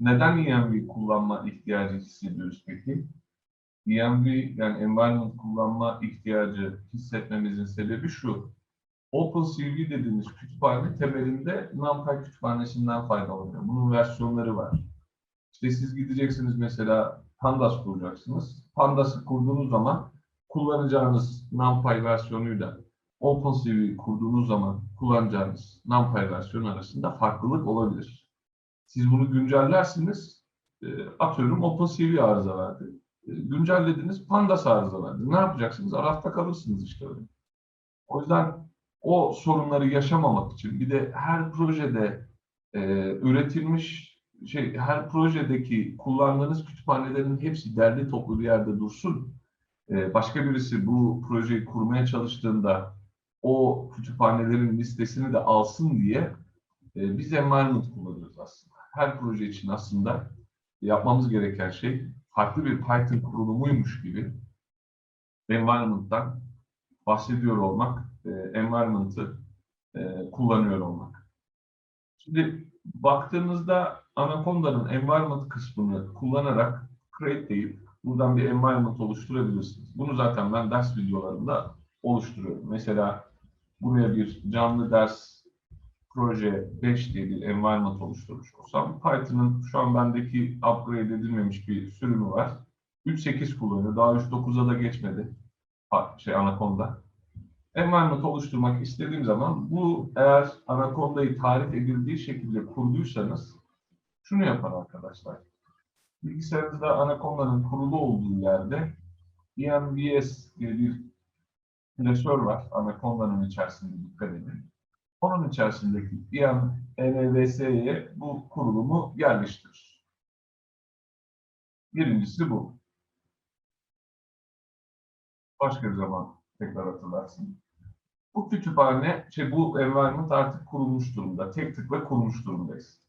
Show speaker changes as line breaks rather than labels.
neden EMV kullanma ihtiyacı hissediyoruz peki? EMV yani environment kullanma ihtiyacı hissetmemizin sebebi şu. OpenCV dediğimiz kütüphane temelinde NumPy kütüphanesinden faydalanıyor. Bunun versiyonları var. İşte siz gideceksiniz mesela Pandas kuracaksınız. Pandas'ı kurduğunuz zaman kullanacağınız NumPy versiyonuyla OpenCV kurduğunuz zaman kullanacağınız NumPy versiyonu arasında farklılık olabilir. Siz bunu güncellersiniz. E, atıyorum OpenCV arıza verdi. E, güncellediniz Pandas arıza verdi. Ne yapacaksınız? Arafta kalırsınız işte öyle. O yüzden o sorunları yaşamamak için bir de her projede e, üretilmiş şey her projedeki kullandığınız kütüphanelerin hepsi derli toplu bir yerde dursun. E, başka birisi bu projeyi kurmaya çalıştığında o kütüphanelerin listesini de alsın diye e, biz environment kullanıyoruz aslında. Her proje için aslında yapmamız gereken şey farklı bir Python kurulumuymuş gibi environment'tan bahsediyor olmak, e, environment'ı e, kullanıyor olmak. Şimdi baktığınızda Anaconda'nın environment kısmını kullanarak create deyip buradan bir environment oluşturabilirsiniz. Bunu zaten ben ders videolarında oluşturuyorum. Mesela buraya bir canlı ders proje 5 diye bir environment oluşturmuş olsam Python'ın şu an bendeki upgrade edilmemiş bir sürümü var. 3.8 kullanıyor. Daha 3.9'a da geçmedi. Şey Anaconda. Environment oluşturmak istediğim zaman bu eğer Anaconda'yı tarif edildiği şekilde kurduysanız şunu yapar arkadaşlar. Bilgisayarınızda Anaconda'nın kurulu olduğu yerde EMBS diye bir klasör var. Anaconda'nın içerisinde dikkat edin. Onun içerisindeki EM, NVS'ye bu kurulumu yerleştirir. Birincisi bu. Başka bir zaman tekrar hatırlarsın. Bu kütüphane, şey bu environment artık kurulmuş durumda. Tek tıkla kurmuş durumdayız.